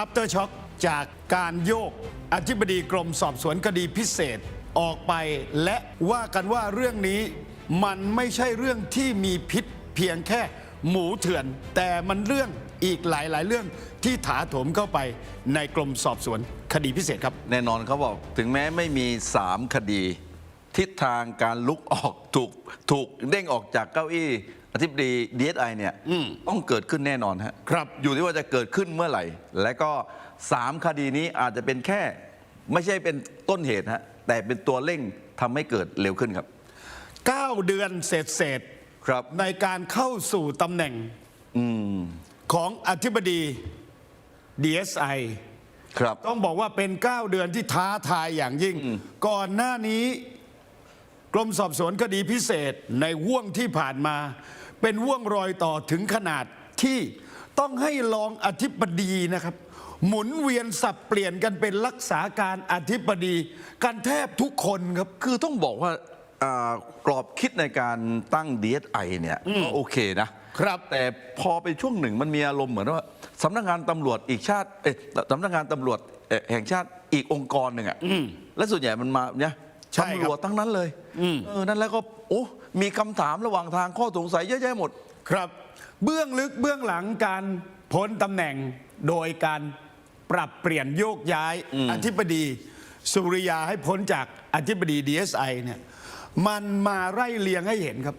after shock จากการโยกอธิบดีกรมสอบสวนคดีพิเศษออกไป และว่ากันว่าเรื่องนี้มันไม่ใช่เรื่องที่มีพิษเพียงแค่หมูเถื่อน แต่มันเรื่องอีกหลาย ๆ เรื่องที่ถาโถมเข้าไปในกรมสอบสวนคดีพิเศษครับ แน่นอนเขาบอกถึงแม้ไม่มี 3 คดี ทิศทางการลุกออกถูกถูกเด้งออกจากเก้าอี้ อธิบดี DSI เนี่ยต้องเกิดขึ้นแน่นอนฮะครับอยู่ที่ว่าจะเกิดขึ้นเมื่อไหร่ และก็ 3 คดีนี้อาจจะเป็นแค่ ไม่ใช่เป็นต้นเหตุฮะแต่เป็นตัวเร่งทำให้เกิดเร็วขึ้นครับ 9 เดือนเศษเศษๆครับในการเข้าสู่ตำแหน่งของอธิบดี DSI ครับต้องบอกว่าเป็น 9 เดือนที่ท้าทายอย่างยิ่ง ก่อนหน้านี้ กรมสอบสวนคดีพิเศษในห่วงที่ผ่านมา เป็นห่วงรอยต่อถึงขนาดที่ต้องให้รองอธิบดีนะครับ หมุนเวียนสับเปลี่ยนกันเป็นรักษาการอธิบดี กันแทบทุกคนครับ คือต้องบอกว่าอ่ากรอบคิดในการตั้ง DSI เนี่ยก็โอเคนะครับ แต่พอไปช่วงหนึ่งมันมีอารมณ์เหมือนว่าสำนักงานตำรวจอีกชาติเอ๊ะสำนักงานตำรวจเอ่อแห่งชาติอีกองค์กรหนึ่งอะและส่วนใหญ่มันมาเนี่ยใช่ครับ ตำรวจทั้งนั้นเลยเออนั่นแล้วก็โอ้ มีคำถามระหว่างทางข้อสงสัยเยอะแยะหมด ครับ เบื้องลึกเบื้องหลังการพ้นตำแหน่งโดยการปรับเปลี่ยนโยกย้ายอธิบดี สุริยาให้พ้นจากอธิบดี DSI เนี่ยมันมาไล่เลียงให้เห็นครับ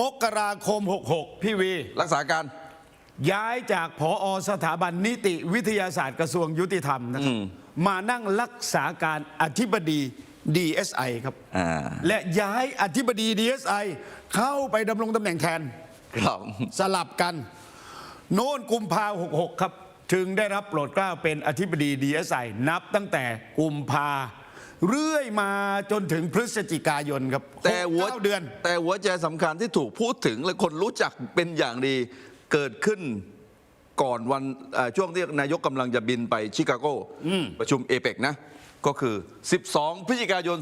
มกราคม 66 พี่วี รักษาการ ย้ายจากผอสถาบันนิติวิทยาศาสตร์กระทรวงยุติธรรมนะครับมานั่งรักษาการอธิบดี DSI ครับ อ่าและย้ายอธิบดี DSI เข้าไปดำรงตำแหน่งแทน ครับ สลับกัน โน่นกุมภา66 ครับ ถึงได้รับโปรดเกล้าเป็นอธิบดี DSI นับตั้งแต่กุมภาเรื่อยมาจนถึงพฤศจิกายนครับแต่หัวหกเก้าเดือน แต่หัวใจสำคัญที่ถูกพูดถึงและคนรู้จักเป็นอย่างดีเกิดขึ้นก่อนวันเอ่อช่วงที่นายกกำลังจะบินไปชิคาโกประชุมเอเปกนะ ก็คือ 12 พฤศจิกายน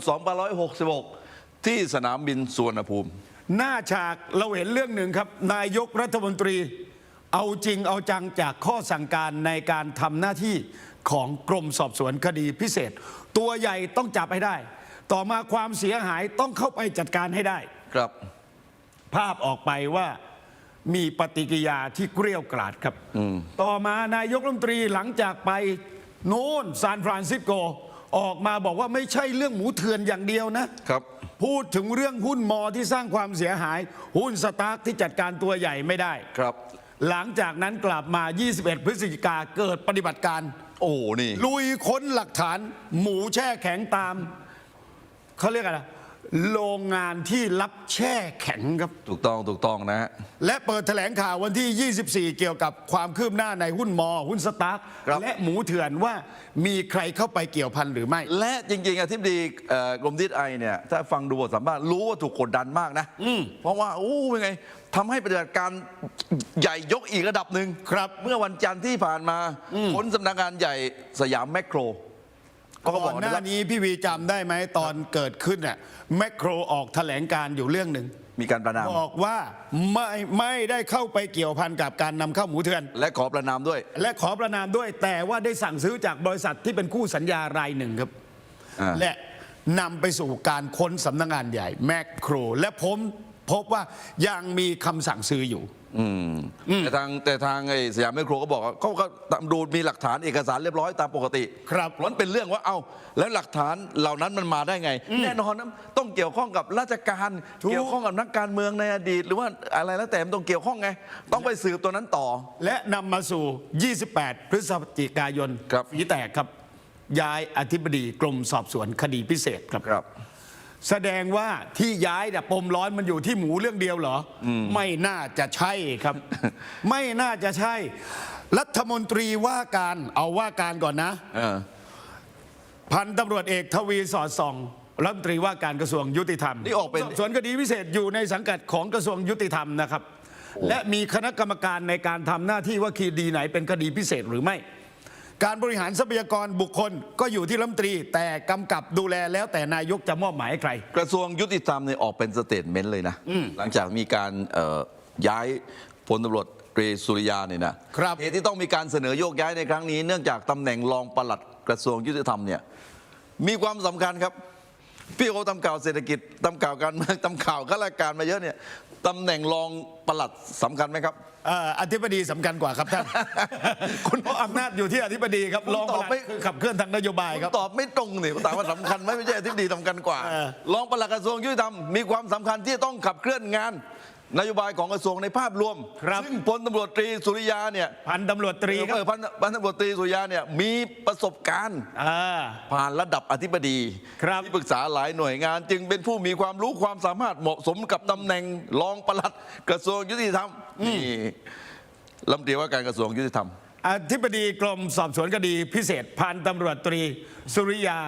2566 ที่สนามบินสุวรรณภูมิ หน้าฉากเราเห็นเรื่องหนึ่งครับ นายกรัฐมนตรี เอาจริงเอาจังจากข้อสั่งการในการทำหน้าที่ของกรมสอบสวนคดีพิเศษ ตัวใหญ่ต้องจับให้ได้ ต่อมาความเสียหายต้องเข้าไปจัดการให้ได้ครับ ภาพออกไปว่ามีปฏิกิริยาที่เกรี้ยวกราดครับ ต่อมานายกรัฐมนตรีหลังจากไปโน่นซานฟรานซิสโก ออกมาบอกว่าไม่ใช่เรื่องหมูเถื่อนอย่างเดียวนะ ครับ พูดถึงเรื่องหุ้นมอที่สร้างความเสียหาย หุ้นสตาร์กที่จัดการตัวใหญ่ไม่ได้ ครับ หลังจากนั้นกลับมา 21 พฤศจิกาเกิดปฏิบัติการ โอ้นี่ ลุยค้นหลักฐานหมูแช่แข็งตาม เขาเรียกอะไร โรงงานที่รับแช่แข็งครับ ถูกต้องถูกต้องนะฮะ และเปิดแถลงข่าววันที่ 24 เกี่ยวกับความคืบหน้าในหุ้นมอ หุ้นสตาร์กครับและหมูเถื่อนว่ามีใครเข้าไปเกี่ยวพันหรือไม่ และจริงๆอธิบดีเอ่อกรมดิษไอเนี่ยถ้าฟังดูบทสัมภาษณ์รู้ว่าถูกกดดันมากนะเพราะว่าโอ้ยังไงทำให้ปฏิบัติการใหญ่ยกอีกระดับหนึ่งครับ เมื่อวันจันทร์ที่ผ่านมาพ้นสำนักงานใหญ่สยามแมคโคร ก็บก่ออกนหนะน้าว่านี้พี่วีจำได้ไหมตอนเกิดขึ้นน่ะแมคโครออกแถลงการอยู่เรื่องหนึ่ง มีการประนาม บอกว่าไม่ไม่ได้เข้าไปเกี่ยวพันกับการนำเข้าหมูเถื่อน และขอประนามด้วย และขอประนามด้วยแต่ว่าได้สั่งซื้อจากบริษัทที่เป็นคู่สัญญารายหนึ่งครับ อ่า และนำไปสู่การค้นสำนักงานใหญ่ แมคโคร และผมพบว่ายังมีคำสั่งซื้ออยู่ แต่ทางแต่ทางไอ้สยามแมคโครก็บอกว่าเขาก็ตามดูมีหลักฐานเอกสารเรียบร้อยตามปกติครับเพราะฉะนั้นเป็นเรื่องว่าเอ้าแล้วหลักฐานเหล่านั้นมันมาได้ไง แน่นอนนะต้องเกี่ยวข้องกับราชการถูกเกี่ยวข้องกับนักการเมืองในอดีต หรือว่าอะไรแล้วแต่มันต้องเกี่ยวข้องไง ต้องไปสืบตัวนั้นต่อ และนำมาสู่ 28 พฤศจิกายนครับฝีแตกครับย้ายอธิบดีกรมสอบสวนคดีพิเศษครับครับ แสดงว่าที่ย้ายเนี่ยปมร้อนมันอยู่ที่หมูเรื่องเดียวเหรออไม่น่าจะใช่ครับ ไม่น่าจะใช่ รัฐมนตรีว่าการเอาว่าการก่อนนะ เออ พันตำรวจเอกทวีสอดส่องรัฐมนตรีว่าการกระทรวงยุติธรรมนี่ออกเป็น สบสวนคดีพิเศษอยู่ในสังกัดของกระทรวงยุติธรรมนะครับ และมีคณะกรรมการในการทำหน้าที่ว่าคดีไหนเป็นคดีพิเศษหรือไม่ การบริหารทรัพยากรบุคคลก็อยู่ที่รัฐมนตรี แต่กำกับดูแลแล้วแต่นายกจะมอบหมายให้ใคร กระทรวงยุติธรรมเนี่ยออกเป็นสเตทเมนต์เลยนะ หลังจากมีการเอ่อย้ายพลตำรวจตรีสุริยาเนี่ยนะครับ เหตุที่ต้องมีการเสนอโยกย้ายในครั้งนี้ เนื่องจากตำแหน่งรองปลัดกระทรวงยุติธรรมเนี่ยมีความสำคัญครับ พี่โอทำข่าวเศรษฐกิจทำข่าวการเมืองทำข่าวข้าราชการมาเยอะเนี่ยตำแหน่งรองปลัดสำคัญไหมครับ เอ่ออธิบดีสำคัญกว่าครับท่าน คุณเพราะอำนาจอยู่ที่อธิบดีครับคุณรองตอบไม่ คือขับเคลื่อนทางนโยบายครับ ตอบไม่ตรงนี่ถามว่าสำคัญไหมไม่ใช่อธิบดีสำคัญกว่าเออ รองปลัดกระทรวงยุติธรรมมีความสำคัญที่จะต้องขับเคลื่อนงาน นโยบายของกระทรวงในภาพรวม ครับ ซึ่งพลตำรวจตรีสุริยาเนี่ยพันตำรวจตรีคเอรับอพันพันตำรวจตรีสุริยาเนี่ยมีประสบการณ์อ่าผ่านระดับอธิบดีครับ ที่ปรึกษาหลายหน่วยงาน จึงเป็นผู้มีความรู้ความสามารถเหมาะสมกับตำแหน่งรองปลัดกระทรวงยุติธรรมนี่ลำเตีว่าการกระทรวงยุติธรรม อธิบดีกรมสอบสวนคดีพิเศษพันตำรวจตรี สุริยา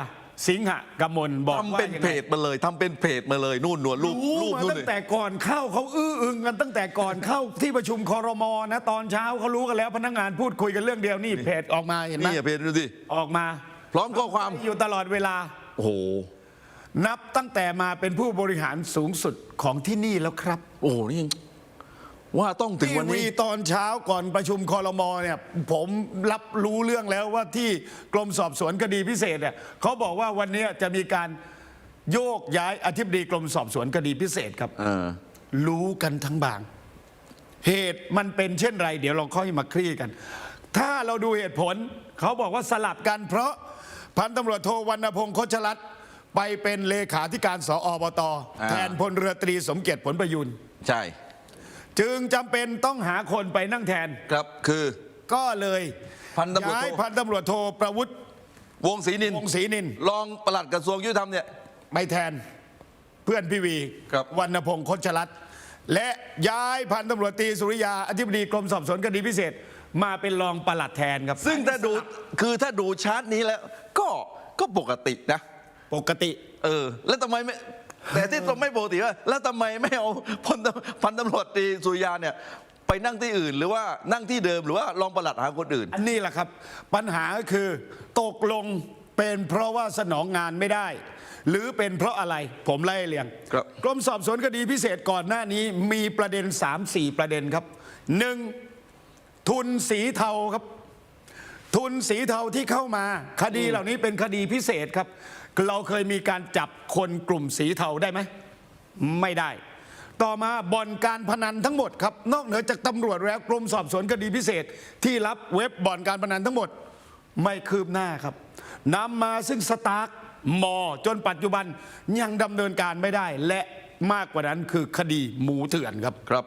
สิงหกมลบอกทำว่าเป็นยังเพไง จมาเลยทำเป็นเพจมาเลยนู่นหนวดรูปรู้รูปมานู่นตั้นี่งแต่ก่อนเข้าเขาอื้ออึงกันตั้งแต่ก่อนเข้าที่ประชุมคอรมอนะตอนเช้าเขารู้กันแล้วพนักงานพูดคุยกันเรื่องเดียวนี่เพจออกมาเห็นไหมนี่อย่าเพจดูสิออกมา พร้อมข้อความอยู่ตลอดเวลา โอ้โหนับตั้งแต่มาเป็นผู้บริหารสูงสุดของที่นี่แล้วครับ โอ้โหนี่ ว่าต้องถึงทีวันวีนี้ ตอนเช้าก่อนประชุมคอรมอเนี่ยผมรับรู้เรื่องแล้วว่าที่กรมสอบสวนคดีพิเศษเนี่ยเขาบอกว่าวันนี้จะมีการโยกย้ายอธิบดีกรมสอบสวนคดีพิเศษครับ เออ รู้กันทั้งบาง เหตุมันเป็นเช่นไร เดี๋ยวเราค่อยมาคลี่กัน ถ้าเราดูเหตุผล เขาบอกว่าสลับกันเพราะพันตำรวจโทวรรณพงศ์โคชรัตน์ไปเป็นเลขาธิการสอบต อ่า แทนพลเรือตรีสมเกียรติผลประยุน ใช่ จึงจำเป็นต้องหาคนไปนั่งแทน ครับคือ ก็เลยพันตำรวจโท ย้ายพันตำรวจโทประวุฒิ วงศรีนินวงศรีนิน รองปลัดกระทรวงยุติธรรมเนี่ย ไปแทนเพื่อนพี่วีครับ วรรณพงศ์โคชรัตน์และย้ายพันตำรวจตรีสุริยาอธิบดีกรมสอบสวนคดีพิเศษ มาเป็นรองปลัดแทนครับซึ่งถ้าดูคือถ้าดูชาร์ตนี้แล้ว ก็ก็ปกตินะ ปกติ เออ แล้วทำไมไม่ แต่ที่ตรงไม่ปกติว่า แล้วทำไมไม่เอาพลตพันตำรวจตรีสุริยาเนี่ยไปนั่งที่อื่น หรือว่านั่งที่เดิมหรือว่ารองปลัดหาคนอื่น อันนี้แหละครับ ปัญหาก็คือตกลงเป็นเพราะว่าสนองงานไม่ได้ หรือเป็นเพราะอะไรผมไล่เรียงครับ กรมสอบสวนคดีพิเศษก่อนหน้านี้มีประเด็น 3-4 ประเด็นครับหนึ่งทุนสีเทาครับ ทุนสีเทาที่เข้ามา คดีเหล่านี้เป็นคดีพิเศษครับ เราเคยมีการจับคนกลุ่มสีเทาได้ไหม ไม่ได้ ต่อมาบ่อนการพนันทั้งหมดครับ นอกเหนือจากตำรวจแล้วกรมสอบสวนคดีพิเศษ ที่รับเว็บบ่อนการพนันทั้งหมด ไม่คืบหน้าครับนำมาซึ่งสตาร์กมอจนปัจจุบันยังดำเนินการไม่ได้ และมากกว่านั้นคือคดีหมูเถื่อนครับครับ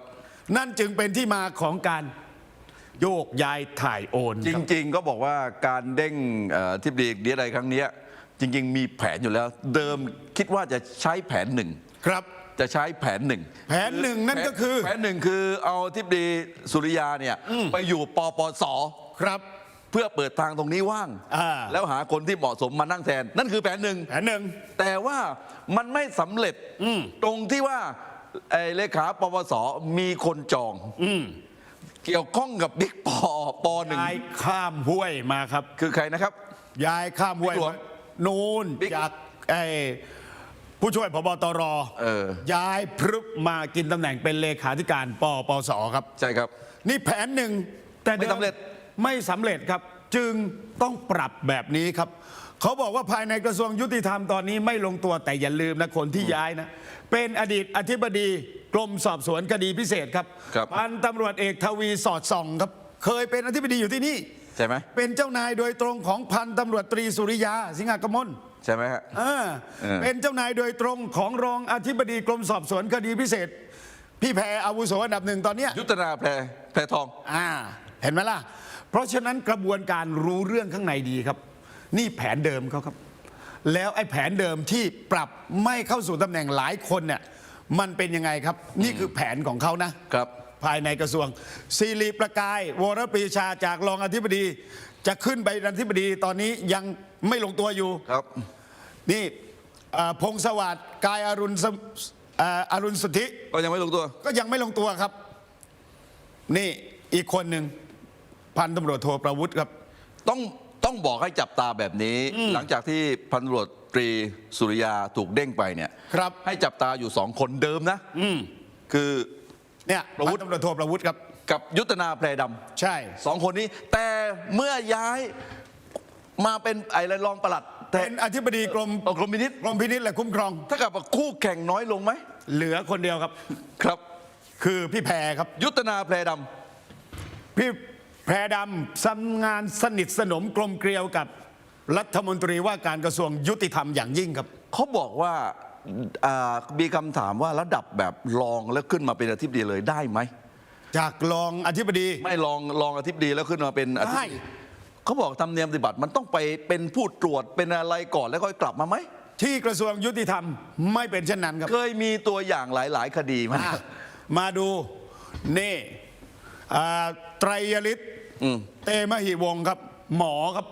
นั่นจึงเป็นที่มาของการโยกย้ายถ่ายโอนจครับริงๆ ก็บอกว่าการเด้งเอ่อทิบดีเดียอะไรครั้งเนี้ย จริงๆ มีแผนอยู่แล้ว เดิมคิดว่าจะใช้แผนหนึ่งครับจะใช้แผนหนึ่งแผนหนึ่งนั่นก็คือ แผนหนึ่งคือเอาทิบดีสุริยาเนี่ยไปอยู่ปปสครับเพื่อเปิดทางตรงนี้ว่างอ่าแล้วหาคนที่เหมาะสมมานั่งแทน นั่นคือแผนหนึ่งแผนหนึ่งแต่ว่ามันไม่สำเร็จตรงที่ว่าไอ้เลขาปปสมีคนจองเกี่ยวข้องกับบิ๊กปอปหนึ่งย้ายข้ามห้วยมาครับ คือใครนะครับย้ายข้ามห้วยบิ๊กหลวง นูนบิ๊ก จากไอ้ผู้ช่วยพบตรเออ ย้ายพรึบมากินตำแหน่งเป็นเลขาธิการปปสครับ ใช่ครับ นี่แผนหนึ่งแต่ไม่สำเร็จ ไม่สำเร็จครับ จึงต้องปรับแบบนี้ครับ เขาบอกว่าภายในกระทรวงยุติธรรมตอนนี้ไม่ลงตัวแต่อย่าลืมนะ คนที่ย้ายนะ เป็นอดีตอธิบดีกรมสอบสวนคดีพิเศษครับครับ พันตำรวจเอกทวีสอดส่องครับ เคยเป็นอธิบดีอยู่ที่นี่ใช่ไหมเป็นเจ้านายโดยตรงของพันตำรวจตรีสุริยา สิงหกมลใช่ไหมฮะอ่าเออ เป็นเจ้านายโดยตรงของรองอธิบดีกรมสอบสวนคดีพิเศษ พี่แพรอาวุโสอันดับหนึ่งตอนเนี้ย ยุทธนาแพรแพรทอง อ่าเห็นไหมล่ะ เพราะฉะนั้นกระบวนการรู้เรื่องข้างในดีครับ นี่แผนเดิมเขาครับ แล้วไอ้แผนเดิมที่ปรับไม่เข้าสู่ตำแหน่งหลายคนเนี่ยมันเป็นยังไงครับ นี่คือแผนของเขานะครับ ภายในกระทรวงศิริประกายวรปรีชาจากรองอธิบดี จะขึ้นไปเป็นอธิบดีตอนนี้ยังไม่ลงตัวอยู่ครับนี่เอ่อพงศวัสดิ์กายอรุณสมเอ่ออรุณสุทธิก็ยังไม่ลงตัว ก็ยังไม่ลงตัวครับ นี่อีกคนหนึ่งพันตำรวจโทประวุฒิครับ ต้องต้องบอกให้จับตาแบบนี้ หลังจากที่พันตำรวจตรีสุริยาถูกเด้งไปเนี่ย ครับ ให้จับตาอยู่สองคนเดิมนะอืมคือ เนี่ยประวุฒิ พันตำรวจโทประวุฒิครับ กับยุทธนาแพรดำใช่สองคนนี้ แต่เมื่อย้ายมาเป็นไอ้รองปลัดแต่เป็นอธิบดีกรมเอากรมมินิตกรมพินิษและคุ้มครอง ถ้ากับว่าคู่แข่งน้อยลงไหมเหลือคนเดียวครับ ครับ คือพี่แพรครับ ยุทธนาแพรดพี่แพรดำทำงานสนิทสนมกลมเกลียวกับรัฐมนตรีว่าการกระทรวงยุติธรรมอย่างยิ่งครับำเขาบอกว่าอ่า มีคำถามว่าระดับแบบรองแล้วขึ้นมาเป็นอธิบดีเลยได้ไหม จากรองอธิบดี ไม่รองรองอธิบดีแล้วขึ้นมาเป็นอธิบได้ดีเขาบอกธรรมเนียมปฏิบัติมันต้องไปเป็นผู้ตรวจเป็นอะไรก่อนแล้วค่อยกลับมาไหมที่กระทรวงยุติธรรมไม่เป็นเช่นนั้นครับ เคยมีตัวอย่างหลาย ๆ คดีมาอะมาดูนี่อ่าไตรยฤทธิ์อืมเตมหิวงศ์ครับ หมอครับ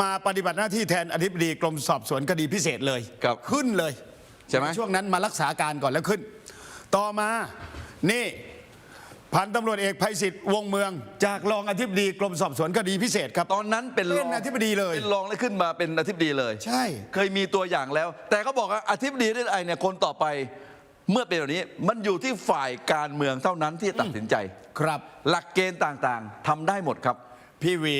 มาปฏิบัติหน้าที่แทนอธิบดีกรมสอบสวนคดีพิเศษเลยครับขึ้นเลยใช่ไหมช่วงนั้นมารักษาการก่อนแล้วขึ้น ต่อมานี่พันตำรวจเอกภัยศิษฐ์วงเมือง จากรองอธิบดีกรมสอบสวนคดีพิเศษครับ ตอนนั้นเป็นรเป็องนอธิบดีเลยเป็นรองแล้วขึ้นมาเป็นอธิบดีเลยใช่ เคยมีตัวอย่างแล้ว แต่เขาบอกว่าอธิบดีได้ไอเนี่ยคนต่อไป เมื่อเป็นแบบนี้มันอยู่ที่ฝ่ายการเมืองเท่านั้นที่ตัดสินใจ ครับ หลักเกณฑ์ต่างๆทำได้หมดครับ พี่วี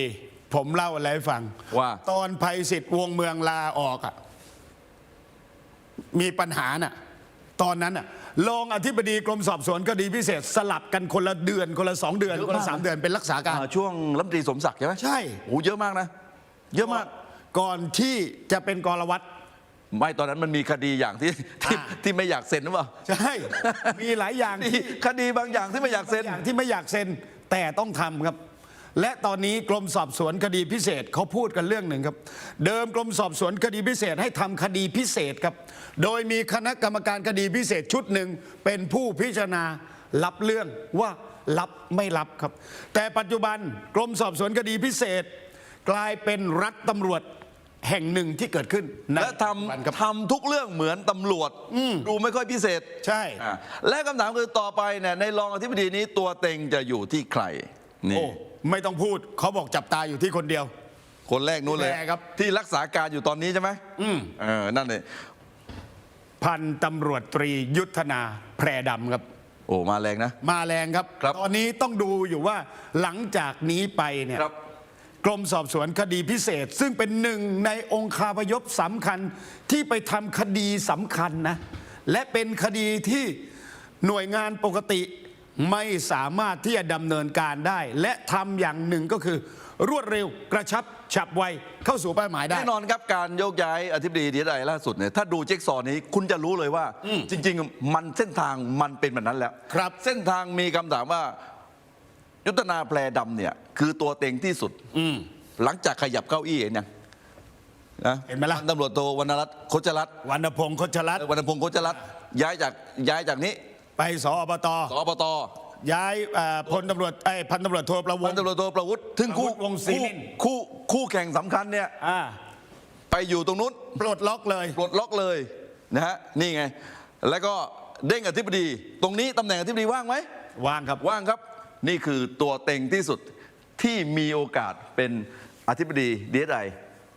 ผมเล่าอะไรให้ฟัง ว่า ตอนภัยศิษฐ์วงเมืองลาออกอะมีปัญหาน่ะ ตอนนั้นน่ะรองอธิบดีกรมสอบสวนคดีพิเศษ สลับกันคนละเดือน คนละสองเดือน เยอะคนละมากสามเดือนเป็นรักษาการ อ่าช่วงรัฐมนตรีสมศักดิ์ใช่ไหมใช่ โอ้เยอะมากนะ เยอะมาก ก่อนที่จะเป็นกรวัตร ไม่ตอนนั้นมันมีคดีอย่างที่ที่อ่า ที่ไม่อยากเซ็นหรือเปล่าใช่ มีหลายอย่างมีที่ คดีบางอย่างที่ไม่อยากเซ็น อย่างที่ไม่อยากเซ็นแต่ต้องทำครับ และตอนนี้กรมสอบสวนคดีพิเศษเขาพูดกันเรื่องหนึ่งครับ เดิมกรมสอบสวนคดีพิเศษให้ทำคดีพิเศษครับ โดยมีคณะกรรมการคดีพิเศษชุดหนึ่งเป็นผู้พิจารณารับเรื่องว่ารับไม่รับครับ แต่ปัจจุบันกรมสอบสวนคดีพิเศษ กลายเป็นรัฐตำรวจแห่งหนึ่งที่เกิดขึ้นในและทปัจจุบันครับำทำทุกเรื่องเหมือนตำรวจดูไม่ค่อยพิเศษ ใช่อะและคำถามคือต่อไปเนี่ยในรองอธิบดีนี้ตัวเต็งจะอยู่ที่ใครนี่โอ้ ไม่ต้องพูดเขาบอกจับตาอยู่ที่คนเดียว คนแรกนู้นเลย แรกครับ ที่รักษาการอยู่ตอนนี้ใช่ไหมอืมเออนั่นเลยพันตำรวจตรียุทธนาแพรดำครับ โอ้มาแรงนะ มาแรงครับ ครับ ตอนนี้ต้องดูอยู่ว่าหลังจากนี้ไปเนี่ย ครับ กรมสอบสวนคดีพิเศษ ซึ่งเป็นหนึ่งในองคาพยพสำคัญที่ไปทำคดีสำคัญนะ และเป็นคดีที่หน่วยงานปกติ ไม่สามารถที่จะดำเนินการได้ และทำอย่างหนึ่งก็คือ รวดเร็วกระชับฉับไวเข้าสู่เป้าหมายได้ แน่นอนครับการโยกย้ายอธิบดีดีไล่าสุดเนี่ยถ้าดูเจ๊กซอว์นี้คุณจะรู้เลยว่า จริง ๆ มันเส้นทางมันเป็นแบบนั้นแล้วครับ เส้นทางมีคำถามว่า ยุทธนาแพรดำเนี่ย คือตัวเต็งที่สุดอืมหลังจากขยับเก้าอี้เห็นยังนะเห็นไหมล่ะพัตำรวจโทวรรณรัตน์โคจรัตน์วรรณพงศ์คชรัตน์วรรณพงศ์โคจรัตน์ย้ายจากย้ายจากนี้ ไปสอบตสอบตย้ายเอ่อพลตำรวจไอ้ยพันตำรวจโทประวพังนตำรวจโทประวุฒิถึงคู่ประวุฒิวงศ์ศรีคู่นิน คู่คู่แข่งสำคัญเนี่ยอ่าไปอยู่ตรงนู้นปลดล็อกเลยปลดล็อกเลยนะฮะนี่ไง แล้วก็เด้งอธิบดี ตรงนี้ตำแหน่งอธิบดีว่างไหม วางครับ ว่างครับนี่คือตัวเต็งที่สุดที่มีโอกาสเป็นอธิบดีดีไอ